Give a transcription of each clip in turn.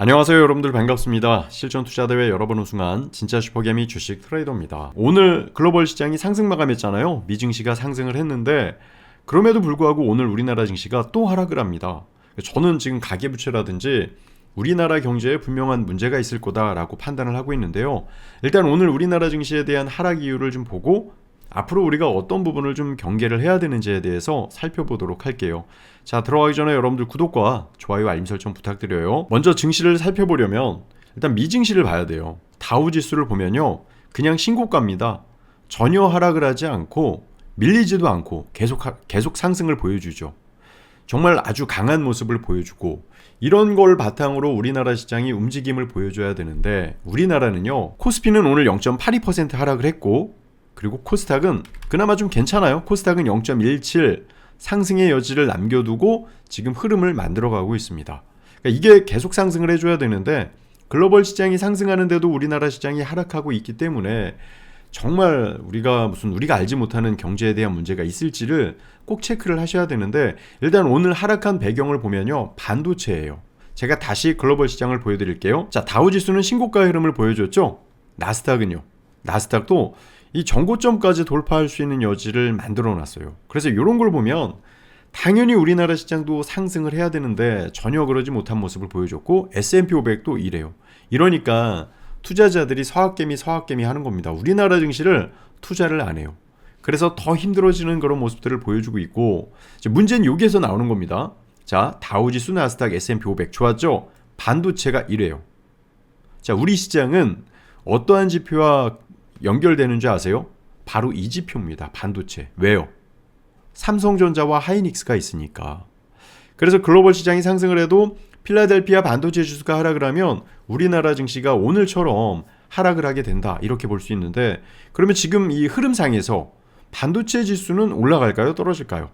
안녕하세요 여러분들 반갑습니다. 실전 투자 대회 여러 번 우승한 진짜 슈퍼개미 주식 트레이더입니다. 오늘 글로벌 시장이 상승 마감했잖아요. 미증시가 상승을 했는데 그럼에도 불구하고 오늘 우리나라 증시가 또 하락을 합니다. 저는 지금 가계부채라든지 우리나라 경제에 분명한 문제가 있을 거다라고 판단을 하고 있는데요. 일단 오늘 우리나라 증시에 대한 하락 이유를 좀 보고 앞으로 우리가 어떤 부분을 좀 경계를 해야 되는지에 대해서 살펴보도록 할게요. 자, 들어가기 전에 여러분들 구독과 좋아요, 알림 설정 부탁드려요. 먼저 증시를 살펴보려면 일단 미증시를 봐야 돼요. 다우 지수를 보면요. 그냥 신고가입니다. 전혀 하락을 하지 않고 밀리지도 않고 계속 하- 계속 상승을 보여주죠. 정말 아주 강한 모습을 보여주고 이런 걸 바탕으로 우리나라 시장이 움직임을 보여줘야 되는데 우리나라는요 코스피는 오늘 0.82% 하락을 했고 그리고 코스닥은 그나마 좀 괜찮아요 코스닥은 0.17 상승의 여지를 남겨두고 지금 흐름을 만들어가고 있습니다 그러니까 이게 계속 상승을 해줘야 되는데 글로벌 시장이 상승하는데도 우리나라 시장이 하락하고 있기 때문에 정말 우리가 무슨 우리가 알지 못하는 경제에 대한 문제가 있을지를 꼭 체크를 하셔야 되는데 일단 오늘 하락한 배경을 보면요 반도체예요. 제가 다시 글로벌 시장을 보여드릴게요. 자 다우 지수는 신고가 흐름을 보여줬죠. 나스닥은요. 나스닥도 이 정고점까지 돌파할 수 있는 여지를 만들어 놨어요. 그래서 이런 걸 보면 당연히 우리나라 시장도 상승을 해야 되는데 전혀 그러지 못한 모습을 보여줬고 S&P 500도 이래요. 이러니까 투자자들이 서학개미 서학개미 하는 겁니다. 우리나라 증시를 투자를 안 해요. 그래서 더 힘들어지는 그런 모습들을 보여주고 있고 문제는 여기에서 나오는 겁니다. 자 다우지수 나스닥 S&P 500 좋았죠? 반도체가 이래요. 자 우리 시장은 어떠한 지표와 연결되는 줄 아세요? 바로 이 지표입니다. 반도체. 왜요? 삼성전자와 하이닉스가 있으니까. 그래서 글로벌 시장이 상승을 해도 필라델피아 반도체 지수가 하락을 하면 우리나라 증시가 오늘처럼 하락을 하게 된다. 이렇게 볼 수 있는데 그러면 지금 이 흐름상에서 반도체 지수는 올라갈까요? 떨어질까요?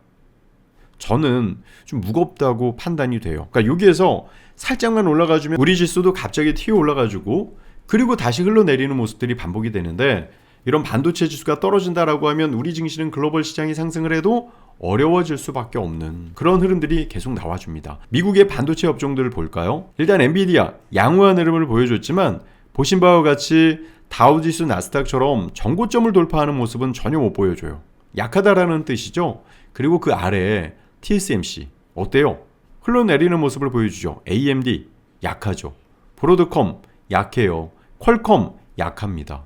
저는 좀 무겁다고 판단이 돼요. 그러니까 여기에서 살짝만 올라가주면 우리 지수도 갑자기 튀어 올라가지고 그리고 다시 흘러내리는 모습들이 반복이 되는데 이런 반도체 지수가 떨어진다라고 하면 우리 증시는 글로벌 시장이 상승을 해도 어려워질 수밖에 없는 그런 흐름들이 계속 나와줍니다. 미국의 반도체 업종들을 볼까요? 일단 엔비디아 양호한 흐름을 보여줬지만 보신 바와 같이 다우지수 나스닥처럼 정고점을 돌파하는 모습은 전혀 못 보여줘요. 약하다라는 뜻이죠. 그리고 그 아래에 TSMC 어때요? 흘러내리는 모습을 보여주죠. AMD 약하죠. 브로드컴 약해요. 퀄컴 약합니다.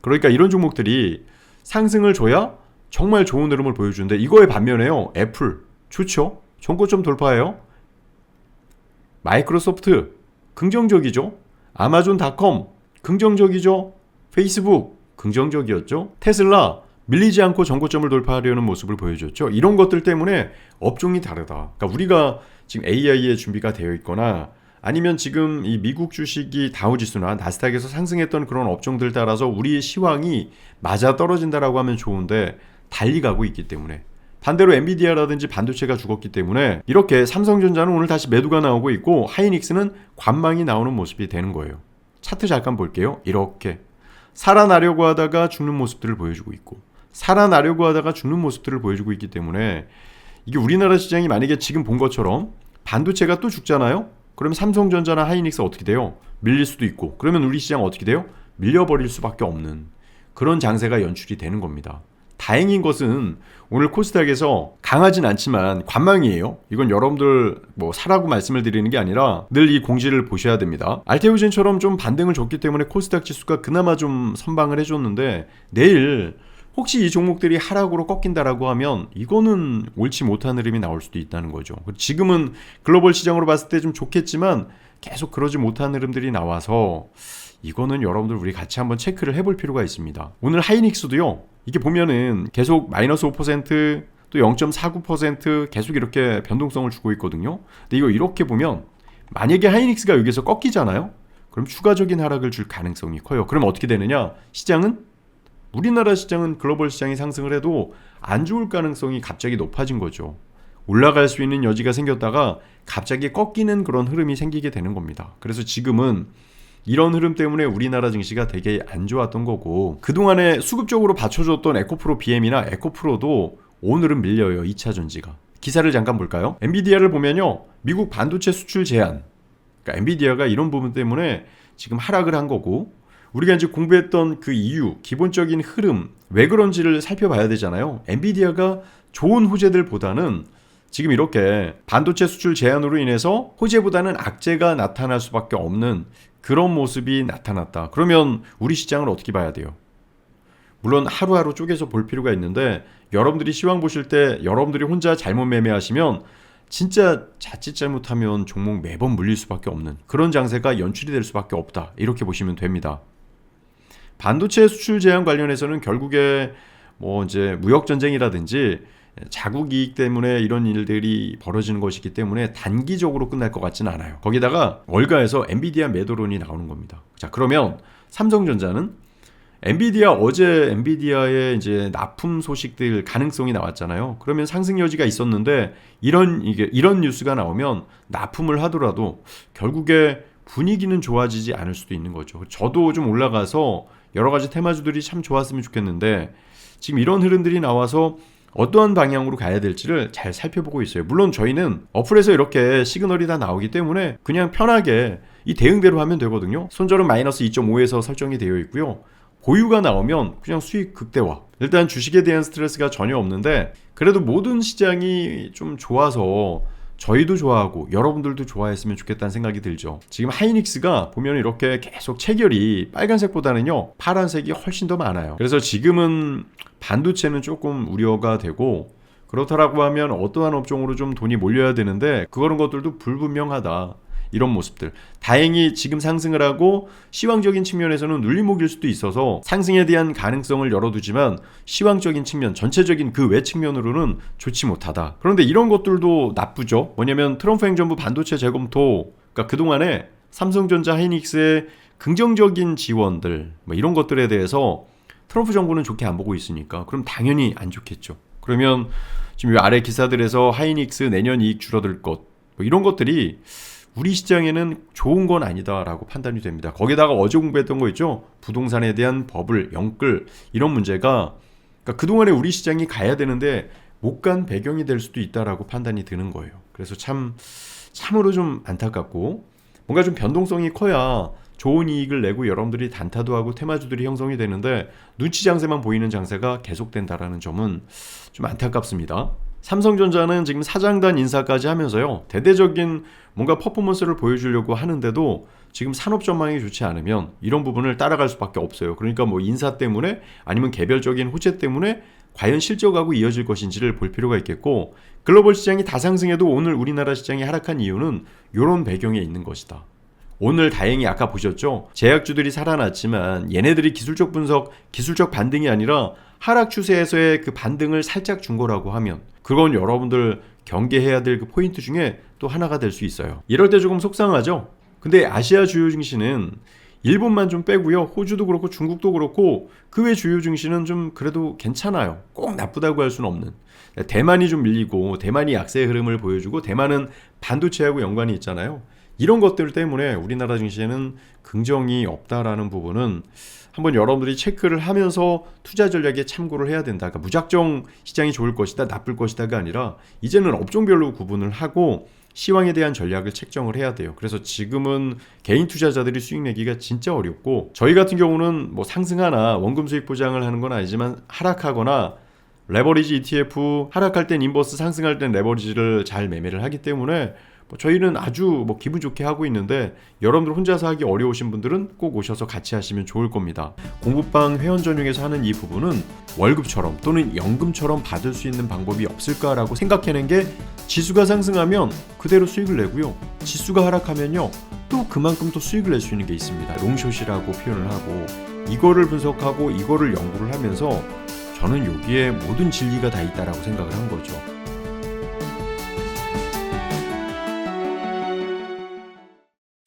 그러니까 이런 종목들이 상승을 줘야 정말 좋은 흐름을 보여주는데 이거에 반면에요. 애플 좋죠. 정고점 돌파해요. 마이크로소프트 긍정적이죠. 아마존닷컴 긍정적이죠. 페이스북 긍정적이었죠. 테슬라 밀리지 않고 정고점을 돌파하려는 모습을 보여줬죠. 이런 것들 때문에 업종이 다르다. 그러니까 우리가 지금 AI에 준비가 되어 있거나 아니면 지금 이 미국 주식이 다우 지수나 나스닥에서 상승했던 그런 업종들 따라서 우리의 시황이 맞아 떨어진다라고 하면 좋은데 달리 가고 있기 때문에 반대로 엔비디아라든지 반도체가 죽었기 때문에 이렇게 삼성전자는 오늘 다시 매도가 나오고 있고 하이닉스는 관망이 나오는 모습이 되는 거예요. 차트 잠깐 볼게요. 이렇게 살아나려고 하다가 죽는 모습들을 보여주고 있고 살아나려고 하다가 죽는 모습들을 보여주고 있기 때문에 이게 우리나라 시장이 만약에 지금 본 것처럼 반도체가 또 죽잖아요. 그러면 삼성전자나 하이닉스 어떻게 돼요? 밀릴 수도 있고 그러면 우리 시장 어떻게 돼요? 밀려버릴 수밖에 없는 그런 장세가 연출이 되는 겁니다. 다행인 것은 오늘 코스닥에서 강하진 않지만 관망이에요. 이건 여러분들 뭐 사라고 말씀을 드리는 게 아니라 늘 이 공지를 보셔야 됩니다. 알테오젠처럼 좀 반등을 줬기 때문에 코스닥 지수가 그나마 좀 선방을 해줬는데 내일 혹시 이 종목들이 하락으로 꺾인다라고 하면 이거는 옳지 못한 흐름이 나올 수도 있다는 거죠. 지금은 글로벌 시장으로 봤을 때 좀 좋겠지만 계속 그러지 못한 흐름들이 나와서 이거는 여러분들 우리 같이 한번 체크를 해볼 필요가 있습니다. 오늘 하이닉스도요. 이게 보면은 계속 마이너스 5%, 또 0.49% 계속 이렇게 변동성을 주고 있거든요. 근데 이거 이렇게 보면 만약에 하이닉스가 여기서 꺾이잖아요. 그럼 추가적인 하락을 줄 가능성이 커요. 그럼 어떻게 되느냐? 시장은 우리나라 시장은 글로벌 시장이 상승을 해도 안 좋을 가능성이 갑자기 높아진 거죠. 올라갈 수 있는 여지가 생겼다가 갑자기 꺾이는 그런 흐름이 생기게 되는 겁니다. 그래서 지금은 이런 흐름 때문에 우리나라 증시가 되게 안 좋았던 거고 그동안에 수급적으로 받쳐줬던 에코프로 BM이나 에코프로도 오늘은 밀려요. 2차 전지가. 기사를 잠깐 볼까요? 엔비디아를 보면요. 미국 반도체 수출 제한 그러니까 엔비디아가 이런 부분 때문에 지금 하락을 한 거고 우리가 이제 공부했던 그 이유, 기본적인 흐름, 왜 그런지를 살펴봐야 되잖아요. 엔비디아가 좋은 호재들보다는 지금 이렇게 반도체 수출 제한으로 인해서 호재보다는 악재가 나타날 수밖에 없는 그런 모습이 나타났다. 그러면 우리 시장을 어떻게 봐야 돼요? 물론 하루하루 쪼개서 볼 필요가 있는데 여러분들이 시황 보실 때 여러분들이 혼자 잘못 매매하시면 진짜 자칫 잘못하면 종목 매번 물릴 수밖에 없는 그런 장세가 연출이 될 수밖에 없다. 이렇게 보시면 됩니다. 반도체 수출 제한 관련해서는 결국에 뭐 이제 무역 전쟁이라든지 자국 이익 때문에 이런 일들이 벌어지는 것이기 때문에 단기적으로 끝날 것 같지는 않아요. 거기다가 월가에서 엔비디아 매도론이 나오는 겁니다. 자, 그러면 삼성전자는 엔비디아 어제 엔비디아의 이제 납품 소식들 가능성이 나왔잖아요. 그러면 상승 여지가 있었는데 이런 이게 이런 뉴스가 나오면 납품을 하더라도 결국에 분위기는 좋아지지 않을 수도 있는 거죠. 저도 좀 올라가서 여러 가지 테마주들이 참 좋았으면 좋겠는데 지금 이런 흐름들이 나와서 어떠한 방향으로 가야 될지를 잘 살펴보고 있어요. 물론 저희는 어플에서 이렇게 시그널이 다 나오기 때문에 그냥 편하게 이 대응대로 하면 되거든요. 손절은 마이너스 2.5에서 설정이 되어 있고요. 보유가 나오면 그냥 수익 극대화. 일단 주식에 대한 스트레스가 전혀 없는데 그래도 모든 시장이 좀 좋아서 저희도 좋아하고 여러분들도 좋아했으면 좋겠다는 생각이 들죠. 지금 하이닉스가 보면 이렇게 계속 체결이 빨간색보다는요 파란색이 훨씬 더 많아요. 그래서 지금은 반도체는 조금 우려가 되고 그렇다라고 하면 어떠한 업종으로 좀 돈이 몰려야 되는데 그런 것들도 불분명하다. 이런 모습들. 다행히 지금 상승을 하고 시황적인 측면에서는 눌림목일 수도 있어서 상승에 대한 가능성을 열어두지만 시황적인 측면, 전체적인 그 외 측면으로는 좋지 못하다. 그런데 이런 것들도 나쁘죠. 뭐냐면 트럼프 행정부 반도체 재검토, 그러니까 그동안에 삼성전자 하이닉스의 긍정적인 지원들, 뭐 이런 것들에 대해서 트럼프 정부는 좋게 안 보고 있으니까 그럼 당연히 안 좋겠죠. 그러면 지금 이 아래 기사들에서 하이닉스 내년 이익 줄어들 것, 뭐 이런 것들이 우리 시장에는 좋은 건 아니다라고 판단이 됩니다. 거기다가 어제 공부했던 거 있죠? 부동산에 대한 버블, 영끌 이런 문제가 그러니까 그동안에 우리 시장이 가야 되는데 못 간 배경이 될 수도 있다라고 판단이 드는 거예요. 그래서 참 참으로 좀 안타깝고 뭔가 좀 변동성이 커야 좋은 이익을 내고 여러분들이 단타도 하고 테마주들이 형성이 되는데 눈치 장세만 보이는 장세가 계속된다라는 점은 좀 안타깝습니다. 삼성전자는 지금 사장단 인사까지 하면서요. 대대적인 뭔가 퍼포먼스를 보여주려고 하는데도 지금 산업 전망이 좋지 않으면 이런 부분을 따라갈 수밖에 없어요. 그러니까 뭐 인사 때문에 아니면 개별적인 호재 때문에 과연 실적하고 이어질 것인지를 볼 필요가 있겠고 글로벌 시장이 다 상승해도 오늘 우리나라 시장이 하락한 이유는 이런 배경에 있는 것이다. 오늘 다행히 아까 보셨죠? 제약주들이 살아났지만 얘네들이 기술적 분석, 기술적 반등이 아니라 하락 추세에서의 그 반등을 살짝 준 거라고 하면 그건 여러분들 경계해야 될 그 포인트 중에 또 하나가 될 수 있어요. 이럴 때 조금 속상하죠? 근데 아시아 주요 증시는 일본만 좀 빼고요. 호주도 그렇고 중국도 그렇고 그 외 주요 증시는 좀 그래도 괜찮아요. 꼭 나쁘다고 할 수는 없는. 대만이 좀 밀리고 대만이 약세의 흐름을 보여주고 대만은 반도체하고 연관이 있잖아요. 이런 것들 때문에 우리나라 증시에는 긍정이 없다라는 부분은 한번 여러분들이 체크를 하면서 투자 전략에 참고를 해야 된다. 그러니까 무작정 시장이 좋을 것이다, 나쁠 것이다가 아니라 이제는 업종별로 구분을 하고 시황에 대한 전략을 책정을 해야 돼요. 그래서 지금은 개인 투자자들이 수익 내기가 진짜 어렵고 저희 같은 경우는 뭐 상승하나 원금 수익 보장을 하는 건 아니지만 하락하거나 레버리지 ETF 하락할 땐 인버스 상승할 땐 레버리지를 잘 매매를 하기 때문에 뭐 저희는 아주 뭐 기분 좋게 하고 있는데 여러분들 혼자서 하기 어려우신 분들은 꼭 오셔서 같이 하시면 좋을 겁니다. 공부방 회원 전용에서 하는 이 부분은 월급처럼 또는 연금처럼 받을 수 있는 방법이 없을까라고 생각해낸 게 지수가 상승하면 그대로 수익을 내고요. 지수가 하락하면요. 또 그만큼 또 수익을 낼 수 있는 게 있습니다. 롱숏이라고 표현을 하고 이거를 분석하고 이거를 연구를 하면서 저는 여기에 모든 진리가 다 있다라고 생각을 한 거죠.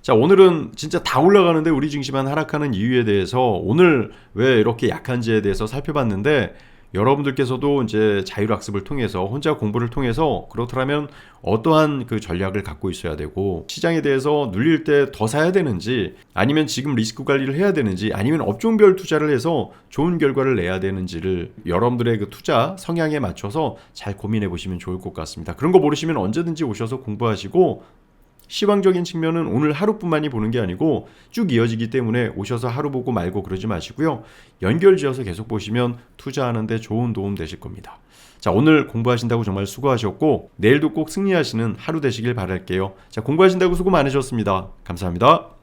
자, 오늘은 진짜 다 올라가는데 우리 증시만 하락하는 이유에 대해서 오늘 왜 이렇게 약한지에 대해서 살펴봤는데 여러분들께서도 이제 자율학습을 통해서 혼자 공부를 통해서 그렇더라면 어떠한 그 전략을 갖고 있어야 되고 시장에 대해서 눌릴 때 더 사야 되는지 아니면 지금 리스크 관리를 해야 되는지 아니면 업종별 투자를 해서 좋은 결과를 내야 되는지를 여러분들의 그 투자 성향에 맞춰서 잘 고민해 보시면 좋을 것 같습니다. 그런 거 모르시면 언제든지 오셔서 공부하시고 시황적인 측면은 오늘 하루뿐만이 보는 게 아니고 쭉 이어지기 때문에 오셔서 하루 보고 말고 그러지 마시고요. 연결지어서 계속 보시면 투자하는데 좋은 도움 되실 겁니다. 자, 오늘 공부하신다고 정말 수고하셨고 내일도 꼭 승리하시는 하루 되시길 바랄게요. 자, 공부하신다고 수고 많으셨습니다. 감사합니다.